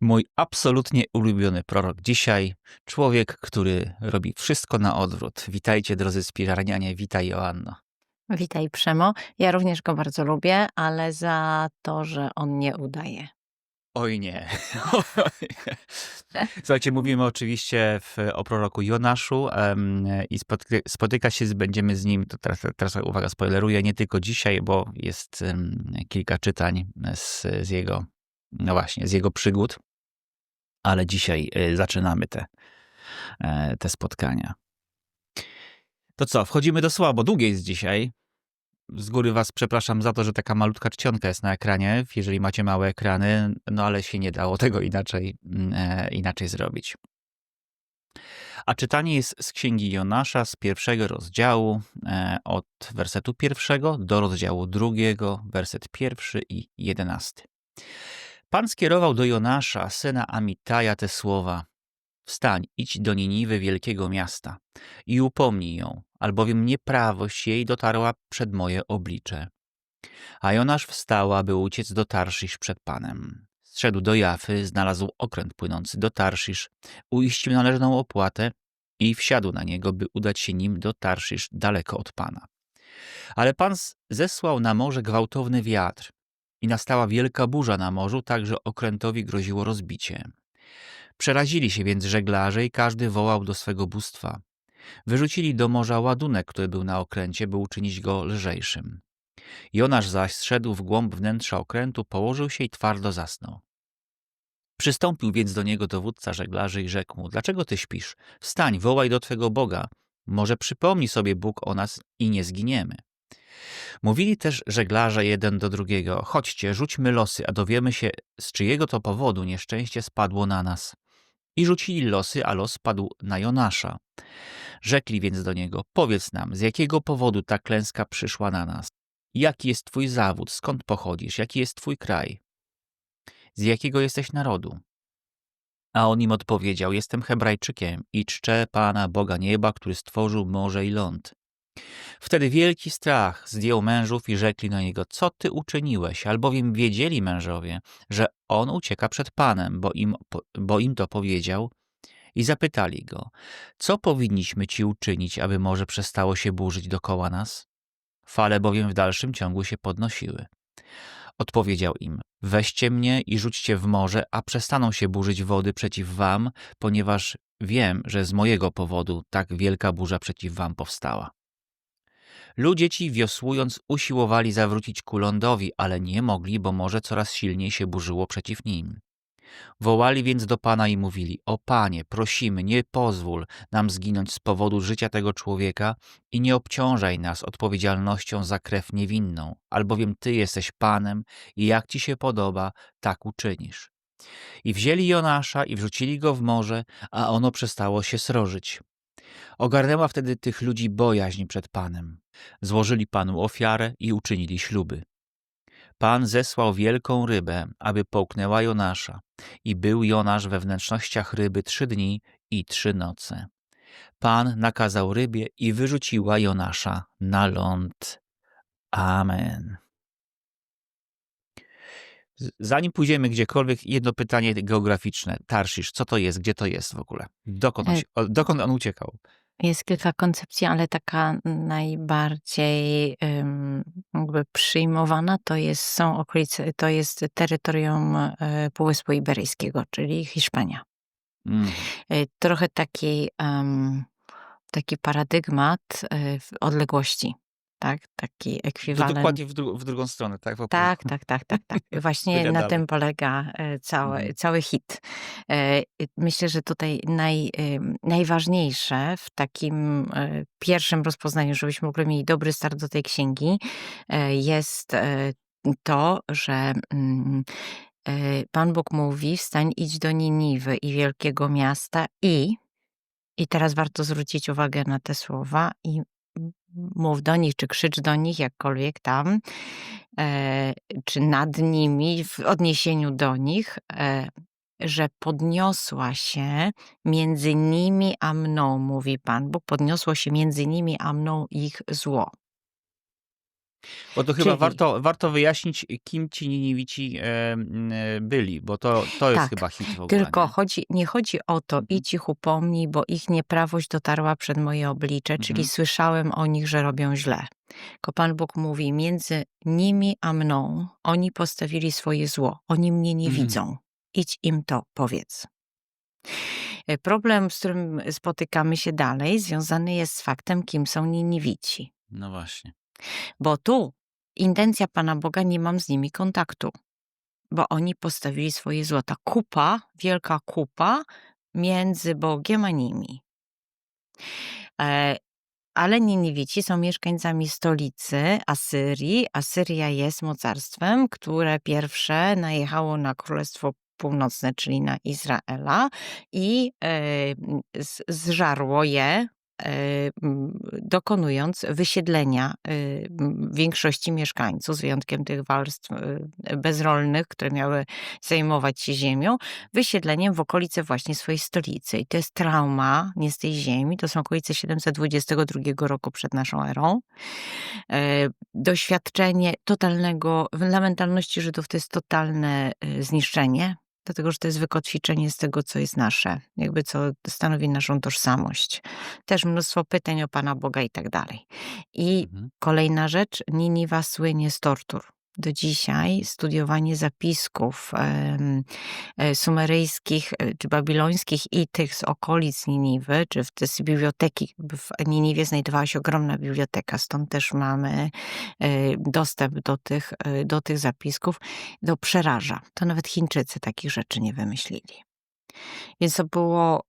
Mój absolutnie ulubiony prorok dzisiaj, człowiek, który robi wszystko na odwrót. Witajcie, drodzy spirarnianie, witaj Joanno. Witaj Przemo. Ja również go bardzo lubię, ale za to, że on nie udaje. Oj nie. Słuchajcie, mówimy oczywiście w, o proroku Jonaszu em, i spotyka, spotyka się, będziemy z nim, to teraz, teraz uwaga, spoileruję, nie tylko dzisiaj, bo jest em, kilka czytań z, z jego, no właśnie, z jego przygód, ale dzisiaj y, zaczynamy te, e, te spotkania. To co, wchodzimy do słabo. Długie jest dzisiaj. Z góry was przepraszam za to, że taka malutka czcionka jest na ekranie, jeżeli macie małe ekrany, no ale się nie dało tego inaczej, mm, e, inaczej zrobić. A czytanie jest z księgi Jonasza z pierwszego rozdziału, e, od wersetu pierwszego do rozdziału drugiego, werset pierwszy i jedenasty. Pan skierował do Jonasza, syna Amitaja, te słowa. Wstań, idź do Niniwy, wielkiego miasta, i upomnij ją, albowiem nieprawość jej dotarła przed moje oblicze. A Jonasz wstał, aby uciec do Tarszisz przed Panem. Zszedł do Jafy, znalazł okręt płynący do Tarszisz, uiścił należną opłatę i wsiadł na niego, by udać się nim do Tarszisz daleko od Pana. Ale Pan zesłał na morze gwałtowny wiatr i nastała wielka burza na morzu, tak że okrętowi groziło rozbicie. Przerazili się więc żeglarze i każdy wołał do swego bóstwa. Wyrzucili do morza ładunek, który był na okręcie, by uczynić go lżejszym. Jonasz zaś zszedł w głąb wnętrza okrętu, położył się i twardo zasnął. Przystąpił więc do niego dowódca żeglarzy i rzekł mu, dlaczego ty śpisz? Wstań, wołaj do twego Boga. Może przypomni sobie Bóg o nas i nie zginiemy. Mówili też żeglarze jeden do drugiego, chodźcie, rzućmy losy, a dowiemy się, z czyjego to powodu nieszczęście spadło na nas. I rzucili losy, a los padł na Jonasza. Rzekli więc do niego, powiedz nam, z jakiego powodu ta klęska przyszła na nas? Jaki jest twój zawód, skąd pochodzisz, jaki jest twój kraj? Z jakiego jesteś narodu? A on im odpowiedział, jestem Hebrajczykiem i czczę Pana Boga nieba, który stworzył morze i ląd. Wtedy wielki strach zdjął mężów i rzekli na niego, co ty uczyniłeś, albowiem wiedzieli mężowie, że on ucieka przed Panem, bo im, bo im to powiedział i zapytali go, co powinniśmy ci uczynić, aby morze przestało się burzyć dokoła nas? Fale bowiem w dalszym ciągu się podnosiły. Odpowiedział im, weźcie mnie i rzućcie w morze, a przestaną się burzyć wody przeciw wam, ponieważ wiem, że z mojego powodu tak wielka burza przeciw wam powstała. Ludzie ci wiosłując usiłowali zawrócić ku lądowi, ale nie mogli, bo morze coraz silniej się burzyło przeciw nim. Wołali więc do Pana i mówili: O Panie, prosimy, nie pozwól nam zginąć z powodu życia tego człowieka i nie obciążaj nas odpowiedzialnością za krew niewinną, albowiem Ty jesteś Panem i jak Ci się podoba, tak uczynisz. I wzięli Jonasza i wrzucili go w morze, a ono przestało się srożyć. Ogarnęła wtedy tych ludzi bojaźń przed Panem. Złożyli Panu ofiarę i uczynili śluby. Pan zesłał wielką rybę, aby połknęła Jonasza. I był Jonasz we wnętrznościach ryby trzy dni i trzy noce. Pan nakazał rybie i wyrzuciła Jonasza na ląd. Amen. Zanim pójdziemy gdziekolwiek, jedno pytanie geograficzne. Tarszisz, co to jest? Gdzie to jest w ogóle? Dokąd on, E, się, dokąd on uciekał? Jest kilka koncepcji, ale taka najbardziej jakby przyjmowana to jest, są okolice, to jest terytorium e, Półwyspu Iberyjskiego, czyli Hiszpania. Mm. Trochę taki, em, taki paradygmat w odległości, tak? Taki To ekwiwalent. dokładnie w, dru- w drugą stronę, tak? Tak, tak, tak, tak, tak. Właśnie na tym polega e, cały, Mhm. cały hit. E, Myślę, że tutaj naj, em, najważniejsze w takim e, pierwszym rozpoznaniu, żebyśmy w ogóle mieli dobry start do tej księgi, e, jest e, to, że mm, e, Pan Bóg mówi: wstań, idź do Niniwy i wielkiego miasta i, i teraz warto zwrócić uwagę na te słowa i mów do nich, czy krzycz do nich, jakkolwiek tam, e, czy nad nimi, w odniesieniu do nich, e, że podniosła się między nimi a mną, mówi Pan Bóg, podniosło się między nimi a mną ich zło. Bo to chyba Czyli- warto, warto wyjaśnić, kim ci Niniwici e, e, byli, bo to, to jest Tak, chyba hit w ogóle. Tylko nie? chodzi, nie chodzi o to, Mhm. idź ich upomnij, bo ich nieprawość dotarła przed moje oblicze, czyli Mhm. słyszałem o nich, że robią źle. Tylko Pan Bóg mówi, między nimi a mną oni postawili swoje zło, oni mnie nie Mhm. widzą. Idź im to powiedz. E, Problem, z którym spotykamy się dalej, związany jest z faktem, kim są Niniwici. No właśnie. Bo tu intencja Pana Boga, nie mam z nimi kontaktu, bo oni postawili swoje zło. Ta kupa, wielka kupa między Bogiem a nimi. E, ale Niniwici są mieszkańcami stolicy Asyrii. Asyria jest mocarstwem, które pierwsze najechało na Królestwo Północne, czyli na Izraela i e, z- zżarło je, dokonując wysiedlenia e, większości mieszkańców, z wyjątkiem tych warstw e, bezrolnych, które miały zajmować się ziemią, wysiedleniem w okolice właśnie swojej stolicy. I to jest trauma nie z tej ziemi, to są okolice 722 roku przed naszą erą. E, Doświadczenie totalnego, dla mentalności Żydów to jest totalne e, zniszczenie, dlatego że to jest wykotwiczenie z tego, co jest nasze, jakby co stanowi naszą tożsamość. Też mnóstwo pytań o Pana Boga i tak dalej. I Mhm. Kolejna rzecz, Niniwa słynie z tortur. Do dzisiaj studiowanie zapisków e, sumeryjskich e, czy babilońskich i tych z okolic Niniwy, czy w z biblioteki, w Niniwie znajdowała się ogromna biblioteka, stąd też mamy e, dostęp do tych, do tych zapisków, to przeraża. To nawet Chińczycy takich rzeczy nie wymyślili. Więc to, było,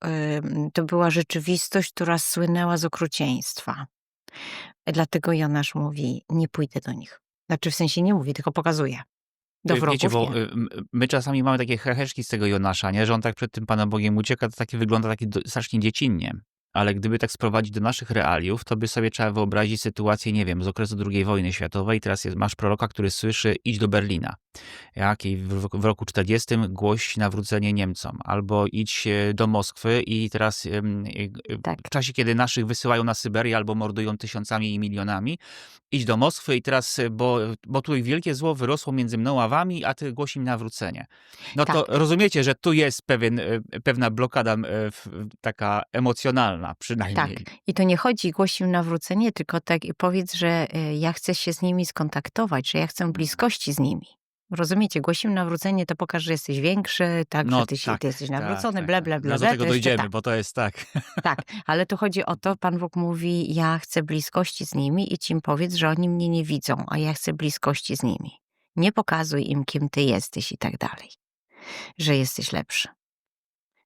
to była rzeczywistość, która słynęła z okrucieństwa. Dlatego Jonasz mówi, nie pójdę do nich. Znaczy w sensie nie mówi, tylko pokazuje. Do Y, wrogów Wiecie, bo nie. y, my czasami mamy takie heheszki z tego Jonasza, nie? że on tak przed tym Panem Bogiem ucieka, to takie wygląda takie do- strasznie dziecinnie. Ale gdyby tak sprowadzić do naszych realiów, to by sobie trzeba wyobrazić sytuację, nie wiem, z okresu II wojny światowej. Teraz jest, masz proroka, który słyszy idź do Berlina. Jak? I w, w roku 40 głoś nawrócenie Niemcom. Albo idź e, do Moskwy i teraz em, e, Tak. w czasie, kiedy naszych wysyłają na Syberię albo mordują tysiącami i milionami, idź do Moskwy i teraz, e, bo, bo tu wielkie zło wyrosło między mną a wami, a ty głoś im nawrócenie. No to Tak. rozumiecie, że tu jest pewien, e, pewna blokada e, taka emocjonalna przynajmniej. Tak. I to nie chodzi, głosi nawrócenie, tylko tak i powiedz, że y, ja chcę się z nimi skontaktować, że ja chcę bliskości z nimi. Rozumiecie, głosi im nawrócenie, to pokaż, że jesteś większy, tak, No że ty, tak, ty jesteś tak, nawrócony, tak, ble, tak. ble, ble, Zaraz do tego dojdziemy, tak. bo to jest tak. Tak, ale tu chodzi o to, Pan Bóg mówi, ja chcę bliskości z nimi i ci im powiedz, że oni mnie nie widzą, a ja chcę bliskości z nimi. Nie pokazuj im, kim ty jesteś i tak dalej, że jesteś lepszy.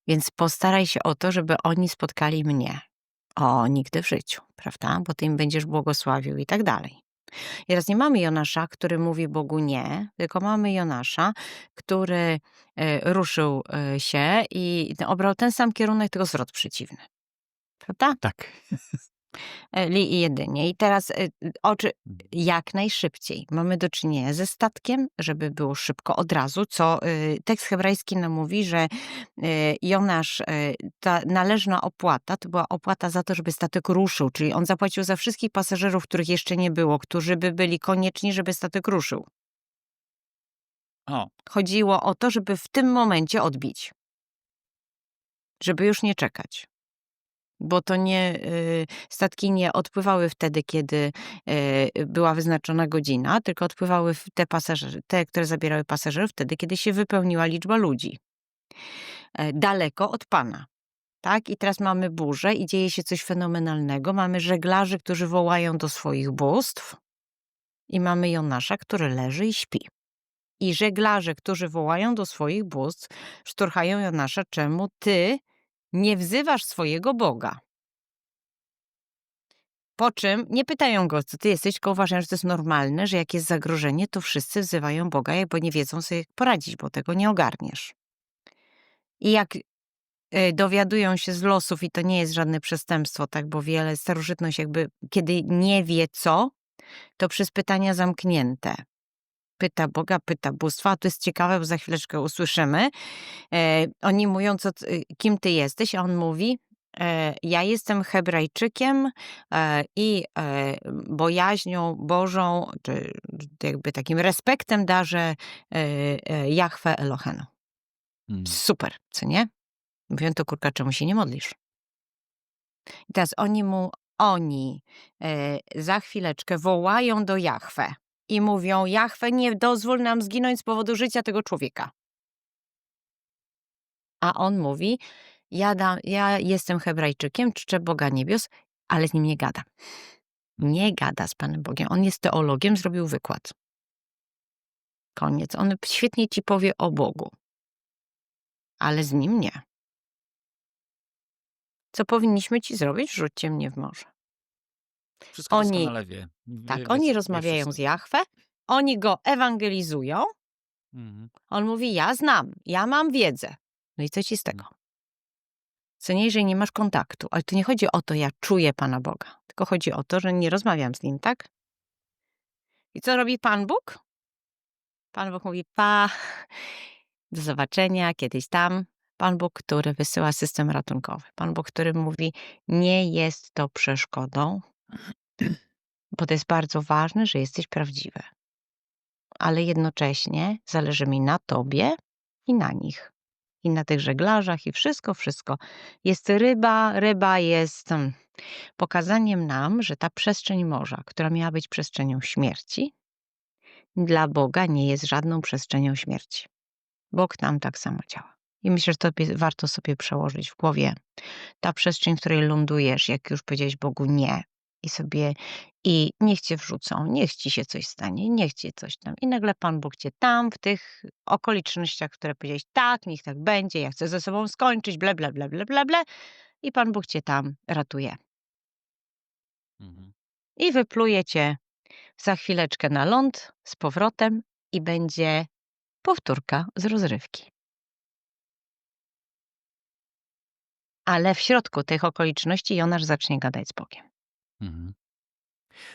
Więc postaraj się o to, żeby oni spotkali mnie. O, nigdy w życiu, prawda? Bo ty im będziesz błogosławił i tak dalej. I teraz nie mamy Jonasza, który mówi Bogu nie, tylko mamy Jonasza, który e, ruszył e, się i obrał ten sam kierunek, tylko zwrot przeciwny. Prawda? Tak. E, Li i jedynie. I teraz e, oczy Mhm. jak najszybciej. Mamy do czynienia ze statkiem, żeby było szybko od razu, co y, tekst hebrajski nam mówi, że y, Jonasz, y, ta należna opłata, to była opłata za to, żeby statek ruszył, czyli on zapłacił za wszystkich pasażerów, których jeszcze nie było, którzy by byli konieczni, żeby statek ruszył. O, Chodziło o to, żeby w tym momencie odbić. Żeby już nie czekać. Bo to nie, y, statki nie odpływały wtedy, kiedy y, była wyznaczona godzina, tylko odpływały te pasażery, te, które zabierały pasażerów, wtedy, kiedy się wypełniła liczba ludzi. E, Daleko od Pana. Tak? I teraz mamy burzę i dzieje się coś fenomenalnego. Mamy żeglarzy, którzy wołają do swoich bóstw i mamy Jonasza, który leży i śpi. I żeglarze, którzy wołają do swoich bóstw, szturchają Jonasza, czemu ty nie wzywasz swojego Boga. Po czym nie pytają go, co ty jesteś, tylko uważają, że to jest normalne, że jak jest zagrożenie, to wszyscy wzywają Boga, bo nie wiedzą sobie poradzić, bo tego nie ogarniesz. I jak e, dowiadują się z losów, i to nie jest żadne przestępstwo, tak, bo wiele starożytność jakby, kiedy nie wie co, to przez pytania zamknięte. Pyta Boga, pyta bóstwa, a to jest ciekawe, bo za chwileczkę usłyszymy. E, oni mówią, co, kim ty jesteś, a on mówi, e, ja jestem Hebrajczykiem e, i e, bojaźnią Bożą, czy jakby takim respektem darzę Jahwe Elohenu. Mm. Super, co nie? Mówią to kurka, czemu się nie modlisz? I teraz oni mu, oni za chwileczkę wołają do Jahwe i mówią, Jahwe nie dozwól nam zginąć z powodu życia tego człowieka. A on mówi, ja, ja jestem Hebrajczykiem, czczę Boga niebios, ale z nim nie gada. Nie gada z Panem Bogiem. On jest teologiem, zrobił wykład. Koniec. On świetnie ci powie o Bogu, ale z nim nie. Co powinniśmy ci zrobić? Rzućcie mnie w morze. Wszystko Oni- wie. Wie- Tak, wie- oni rozmawiają z. Jahwe, oni go ewangelizują, Mhm. on mówi, ja znam, ja mam wiedzę. No i co ci z tego? Co nie, jeżeli nie masz kontaktu, ale tu nie chodzi o to, ja czuję Pana Boga, tylko chodzi o to, że nie rozmawiam z Nim, tak? I co robi Pan Bóg? Pan Bóg mówi, pa, do zobaczenia, kiedyś tam. Pan Bóg, który wysyła system ratunkowy. Pan Bóg, który mówi, nie jest to przeszkodą, bo to jest bardzo ważne, że jesteś prawdziwy. Ale jednocześnie zależy mi na tobie i na nich. I na tych żeglarzach i wszystko, wszystko. Jest ryba, ryba jest mm, pokazaniem nam, że ta przestrzeń morza, która miała być przestrzenią śmierci, dla Boga nie jest żadną przestrzenią śmierci. Bóg tam tak samo działa. I myślę, że to warto sobie przełożyć w głowie. Ta przestrzeń, w której lądujesz, jak już powiedziałeś Bogu nie, i sobie, i niech cię wrzucą, niech ci się coś stanie, niech cię coś tam. I nagle Pan Bóg cię tam, w tych okolicznościach, które powiedziałeś, tak, niech tak będzie, ja chcę ze sobą skończyć, ble, ble, ble, ble, ble, ble. I Pan Bóg cię tam ratuje. Mhm. I wypluje cię za chwileczkę na ląd z powrotem i będzie powtórka z rozrywki. Ale w środku tych okoliczności Jonasz zacznie gadać z Bogiem. Mhm.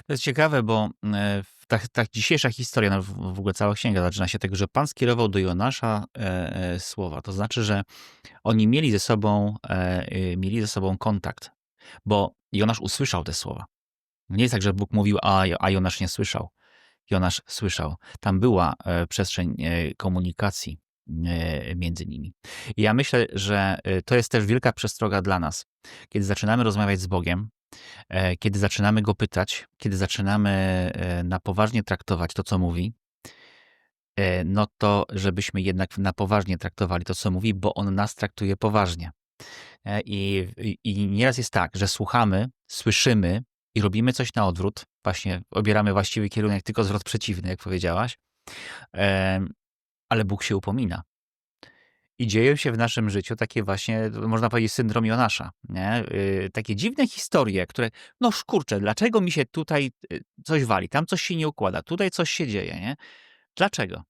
To jest ciekawe, bo e, ta, ta dzisiejsza historia, no w, ogóle cała księga zaczyna się tego, że Pan skierował do Jonasza e, e, słowa. To znaczy, że oni mieli ze sobą, mieli ze sobą kontakt, bo Jonasz usłyszał te słowa. Nie jest tak, że Bóg mówił, a, a Jonasz nie słyszał. Jonasz słyszał. Tam była przestrzeń komunikacji między nimi. I ja myślę, że to jest też wielka przestroga dla nas. Kiedy zaczynamy rozmawiać z Bogiem, kiedy zaczynamy go pytać, kiedy zaczynamy e, na poważnie traktować to, co mówi, e, no to żebyśmy jednak na poważnie traktowali to, co mówi, bo on nas traktuje poważnie. E, I, i, nieraz jest tak, że słuchamy, słyszymy i robimy coś na odwrót, właśnie obieramy właściwy kierunek, tylko zwrot przeciwny, jak powiedziałaś, e, ale Bóg się upomina. I dzieją się w naszym życiu takie właśnie, można powiedzieć, syndrom Jonasza. Nie? Yy, takie dziwne historie, które, no kurczę, dlaczego mi się tutaj y, coś wali, tam coś się nie układa, tutaj coś się dzieje, nie? Dlaczego?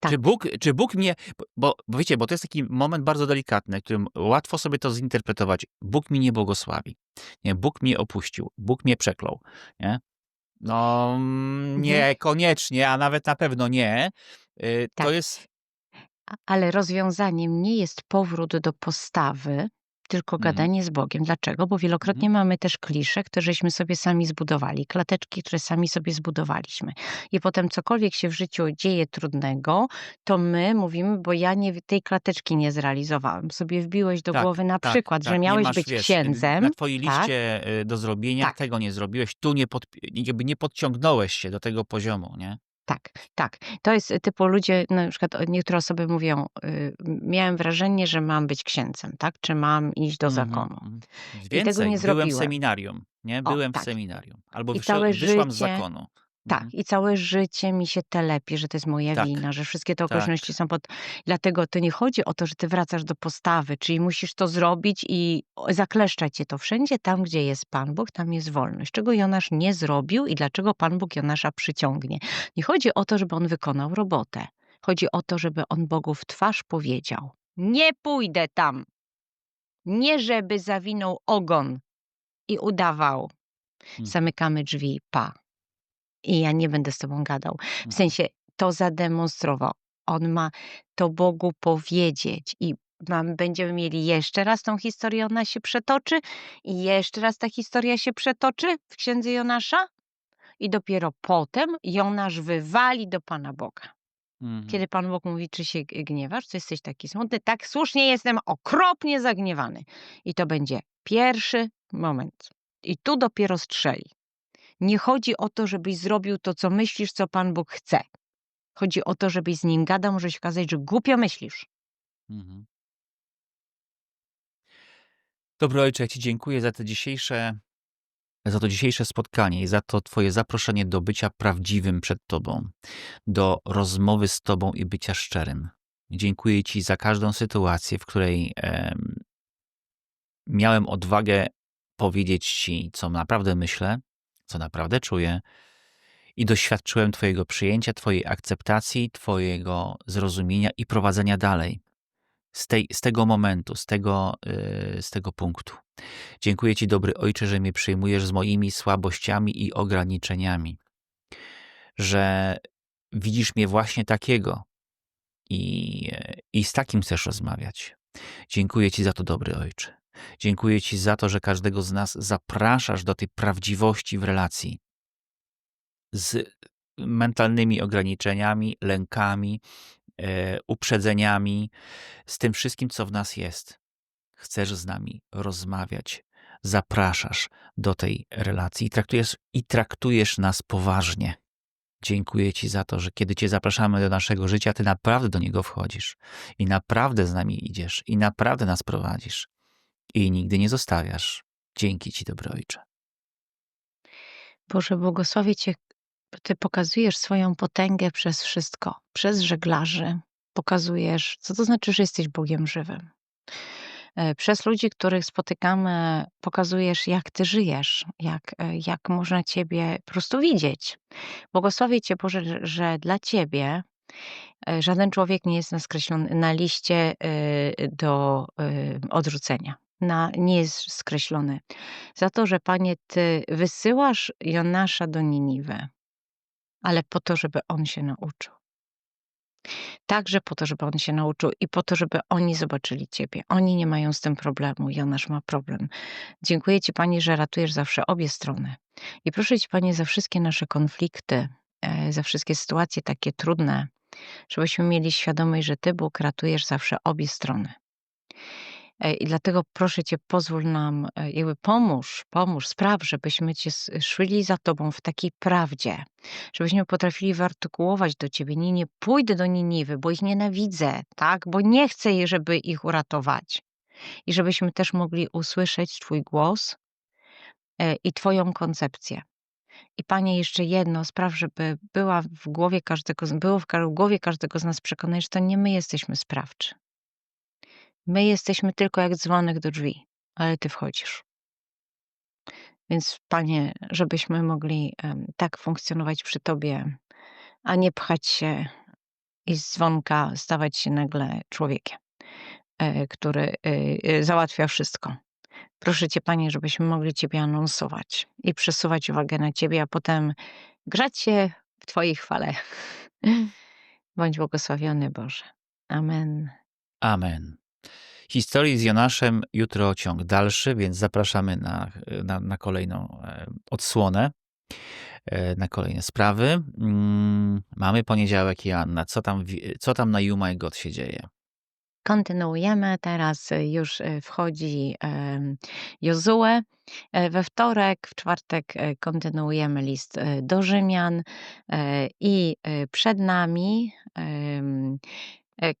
Tak. Czy, Bóg, czy Bóg mnie, bo, bo wiecie, bo to jest taki moment bardzo delikatny, którym łatwo sobie to zinterpretować. Bóg mi nie błogosławi, nie? Bóg mnie opuścił, Bóg mnie przeklął, nie? No, mm, niekoniecznie, a nawet na pewno nie. Yy, To Tak. jest Ale rozwiązaniem nie jest powrót do postawy, tylko Mhm. gadanie z Bogiem. Dlaczego? Bo wielokrotnie mamy też klisze, które żeśmy sobie sami zbudowali, klateczki, które sami sobie zbudowaliśmy. I potem cokolwiek się w życiu dzieje trudnego, to my mówimy, bo ja nie, tej klateczki nie zrealizowałem. Sobie wbiłeś do Tak, głowy na tak, przykład, tak, że miałeś masz, być wiesz, księdzem. Na twojej tak? liście y, do zrobienia Tak. tego nie zrobiłeś, tu nie, pod, nie podciągnąłeś się do tego poziomu, nie? Tak, tak. To jest typu ludzie, na przykład niektóre osoby mówią, y, miałem wrażenie, że mam być księdzem, tak? Czy mam iść do Mhm, zakonu. mhm. tego Więcej, nie byłem w zrobiłem. seminarium, nie? O, Byłem w tak. seminarium. Albo I wyszła, całe wyszłam z życie- zakonu. Tak, Mhm. i całe życie mi się telepie, że to jest moja Tak. wina, że wszystkie te Tak. okoliczności są pod... Dlatego to nie chodzi o to, że ty wracasz do postawy, czyli musisz to zrobić i zakleszczać cię to wszędzie tam, gdzie jest Pan Bóg, tam jest wolność. Czego Jonasz nie zrobił i dlaczego Pan Bóg Jonasza przyciągnie. Nie chodzi o to, żeby on wykonał robotę. Chodzi o to, żeby on Bogu w twarz powiedział: Nie pójdę tam. Nie, żeby zawinął ogon i udawał. Mhm. Zamykamy drzwi, pa. I ja nie będę z tobą gadał. W Mhm. sensie to zademonstrował. On ma to Bogu powiedzieć i mam, będziemy mieli jeszcze raz tą historię, ona się przetoczy i jeszcze raz ta historia się przetoczy w księdze Jonasza i dopiero potem Jonasz wywali do Pana Boga. Mhm. Kiedy Pan Bóg mówi, czy się gniewasz, czy jesteś taki smutny? Tak, słusznie jestem okropnie zagniewany. I to będzie pierwszy moment. I tu dopiero strzeli. Nie chodzi o to, żebyś zrobił to, co myślisz, co Pan Bóg chce. Chodzi o to, żebyś z nim gadał, może się okazać, że głupio myślisz. Mhm. Dobry ojcze, ja Ci dziękuję za te dzisiejsze, za to dzisiejsze spotkanie i za to Twoje zaproszenie do bycia prawdziwym przed Tobą, do rozmowy z Tobą i bycia szczerym. Dziękuję Ci za każdą sytuację, w której em, miałem odwagę powiedzieć Ci, co naprawdę myślę, co naprawdę czuję i doświadczyłem Twojego przyjęcia, Twojej akceptacji, Twojego zrozumienia i prowadzenia dalej z, tej, z tego momentu, z tego, yy, z tego punktu. Dziękuję Ci, dobry Ojcze, że mnie przyjmujesz z moimi słabościami i ograniczeniami, że widzisz mnie właśnie takiego i, i z takim chcesz rozmawiać. Dziękuję Ci za to, dobry Ojcze. Dziękuję Ci za to, że każdego z nas zapraszasz do tej prawdziwości w relacji z mentalnymi ograniczeniami, lękami, e, uprzedzeniami, z tym wszystkim, co w nas jest. Chcesz z nami rozmawiać, zapraszasz do tej relacji i traktujesz, i traktujesz nas poważnie. Dziękuję Ci za to, że kiedy Cię zapraszamy do naszego życia, Ty naprawdę do niego wchodzisz i naprawdę z nami idziesz i naprawdę nas prowadzisz i nigdy nie zostawiasz. Dzięki Ci, dobry Ojcze. Boże, błogosławię Cię. Ty pokazujesz swoją potęgę przez wszystko. Przez żeglarzy pokazujesz, co to znaczy, że jesteś Bogiem żywym. E, Przez ludzi, których spotykamy, pokazujesz, jak Ty żyjesz, jak, e, jak można Ciebie po prostu widzieć. Błogosławię Cię, Boże, że- dla Ciebie e, żaden człowiek nie jest na, na liście do odrzucenia. Na, nie jest skreślony. Za to, że Panie, Ty wysyłasz Jonasza do Niniwy, ale po to, żeby on się nauczył. Także po to, żeby on się nauczył i po to, żeby oni zobaczyli Ciebie. Oni nie mają z tym problemu, Jonasz ma problem. Dziękuję Ci, Pani, że ratujesz zawsze obie strony. I proszę Cię, Panie, za wszystkie nasze konflikty, e, za wszystkie sytuacje takie trudne, żebyśmy mieli świadomość, że Ty, Bóg, ratujesz zawsze obie strony. E, I dlatego proszę Cię, pozwól nam, e, jakby pomóż, pomóż, spraw, żebyśmy Cię szli za Tobą w takiej prawdzie, żebyśmy potrafili wyartykułować do Ciebie, nie, nie pójdę do Niniwy, bo ich nienawidzę, tak, bo nie chcę, żeby ich uratować. I żebyśmy też mogli usłyszeć Twój głos e, i Twoją koncepcję. I Panie, jeszcze jedno, spraw, żeby była w głowie każdego, było w głowie każdego z nas przekonanie, że to nie my jesteśmy sprawczy. My jesteśmy tylko jak dzwonek do drzwi, ale Ty wchodzisz. Więc Panie, żebyśmy mogli tak funkcjonować przy Tobie, a nie pchać się i z dzwonka stawać się nagle człowiekiem, e, który e, e, załatwia wszystko. Proszę Cię, Panie, żebyśmy mogli Ciebie anonsować i przesuwać uwagę na Ciebie, a potem grzać się w Twojej chwale. Bądź błogosławiony Boże. Amen. Amen. Historii z Jonaszem jutro ciąg dalszy, więc zapraszamy na, na, na kolejną e, odsłonę, e, na kolejne sprawy. Mm, Mamy poniedziałek, Joanna. Co tam, co tam na You My God się dzieje? Kontynuujemy. Teraz już y, wchodzi Jozue. E, We wtorek, w czwartek e, kontynuujemy list e, do Rzymian e, i e, przed nami e,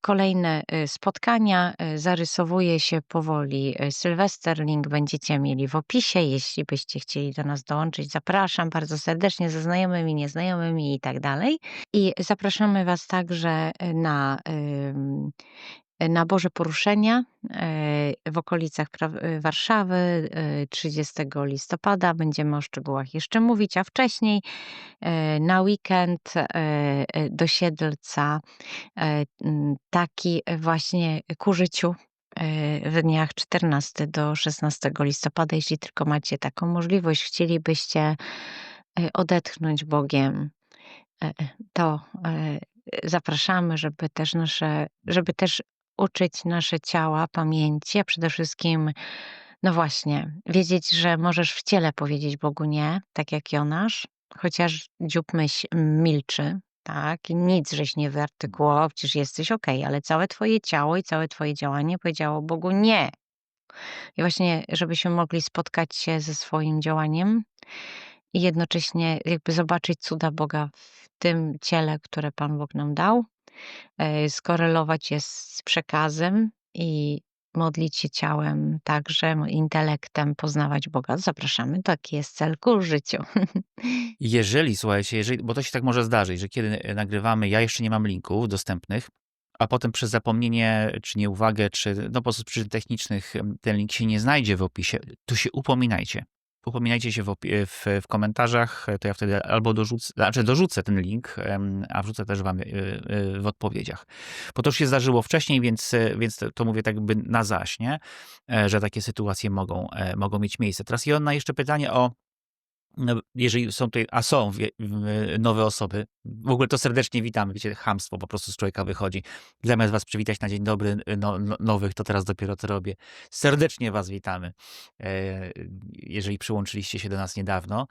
kolejne e, spotkania. E, Zarysowuje się powoli e, Sylwester. Link będziecie mieli w opisie. Jeśli byście chcieli do nas dołączyć, zapraszam bardzo serdecznie ze znajomymi, nieznajomymi i tak dalej. I zapraszamy Was także e, na em, na Boże Poruszenia e, w okolicach e, Warszawy e, 30 listopada. Będziemy o szczegółach jeszcze mówić, a wcześniej e, na weekend e, e, do Siedlca e, taki właśnie ku życiu e, w dniach 14 do 16 listopada. Jeśli tylko macie taką możliwość, chcielibyście e, odetchnąć Bogiem, e, to e, zapraszamy, żeby też nasze, żeby też uczyć nasze ciała pamięci, a przede wszystkim, no właśnie, wiedzieć, że możesz w ciele powiedzieć Bogu nie, tak jak Jonasz, chociaż dziób myśl, milczy, tak, i nic żeś nie wyartykułował, przecież jesteś okej, ale całe twoje ciało i całe twoje działanie powiedziało Bogu nie. I właśnie, żebyśmy mogli spotkać się ze swoim działaniem i jednocześnie jakby zobaczyć cuda Boga w tym ciele, które Pan Bóg nam dał, skorelować je z przekazem i modlić się ciałem, także intelektem poznawać Boga. Zapraszamy, taki jest cel ku życiu. Jeżeli, słuchajcie, jeżeli, bo to się tak może zdarzyć, że kiedy e, nagrywamy, ja jeszcze nie mam linków dostępnych, a potem przez zapomnienie, czy nieuwagę, czy no po prostu przyczyn technicznych ten link się nie znajdzie w opisie, to się upominajcie. Upominajcie się w, w, w komentarzach, to ja wtedy albo dorzucę, znaczy dorzucę ten link, a wrzucę też wam y, y, w odpowiedziach. Bo to już się zdarzyło wcześniej, więc, więc to, mówię tak jakby na zaś, nie? E, że takie sytuacje mogą, e, mogą mieć miejsce. Teraz Jonna, jeszcze pytanie o jeżeli są tutaj, a są nowe osoby, w ogóle to serdecznie witamy. Wiecie, chamstwo po prostu z człowieka wychodzi. Zamiast was przywitać na dzień dobry no, no, nowych, to teraz dopiero to robię. Serdecznie was witamy, e, jeżeli przyłączyliście się do nas niedawno.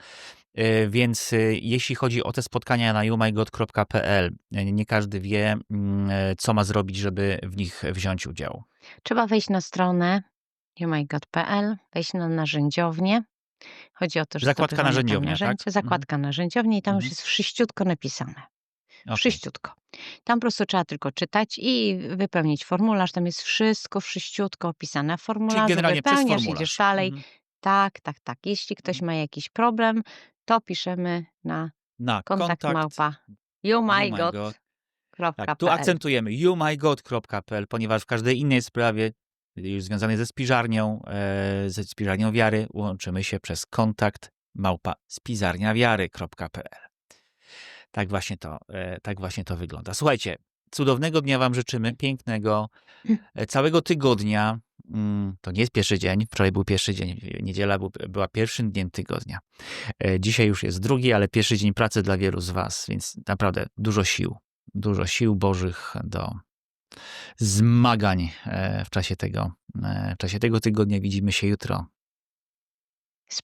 E, Więc e, jeśli chodzi o te spotkania na youmygod.pl, nie każdy wie, mm, co ma zrobić, żeby w nich wziąć udział. Trzeba wejść na stronę youmygod.pl, wejść na narzędziownię. Chodzi o to, że Zakładka narzędziownia, narzędzie, tak? Mhm. zakładka narzędziownia i tam już Mhm. jest wszyściutko napisane. Okej. Wszyściutko. Tam po prostu trzeba tylko czytać i wypełnić formularz. Tam jest wszystko wszyściutko opisane. Przez wypełniasz, formularz. idziesz dalej. Mhm. Tak, tak, tak. Jeśli ktoś ma jakiś problem, to piszemy na Na kontakt kontakt małpa Oh my God. youmygod.pl. Tak, tu akcentujemy youmygod.pl, ponieważ w każdej innej sprawie już związanej ze spiżarnią, e, ze spiżarnią wiary, łączymy się przez kontakt małpa spizarniawiary.pl. Tak właśnie to, e, tak właśnie to wygląda. Słuchajcie, cudownego dnia wam życzymy, pięknego, e, całego tygodnia. Mm, To nie jest pierwszy dzień, wczoraj był pierwszy dzień, niedziela był, była pierwszym dniem tygodnia. Dzisiaj już jest drugi, ale pierwszy dzień pracy dla wielu z was, więc naprawdę dużo sił, dużo sił bożych do zmagań e, w czasie tego, e, w czasie tego tygodnia. Widzimy się jutro. Z.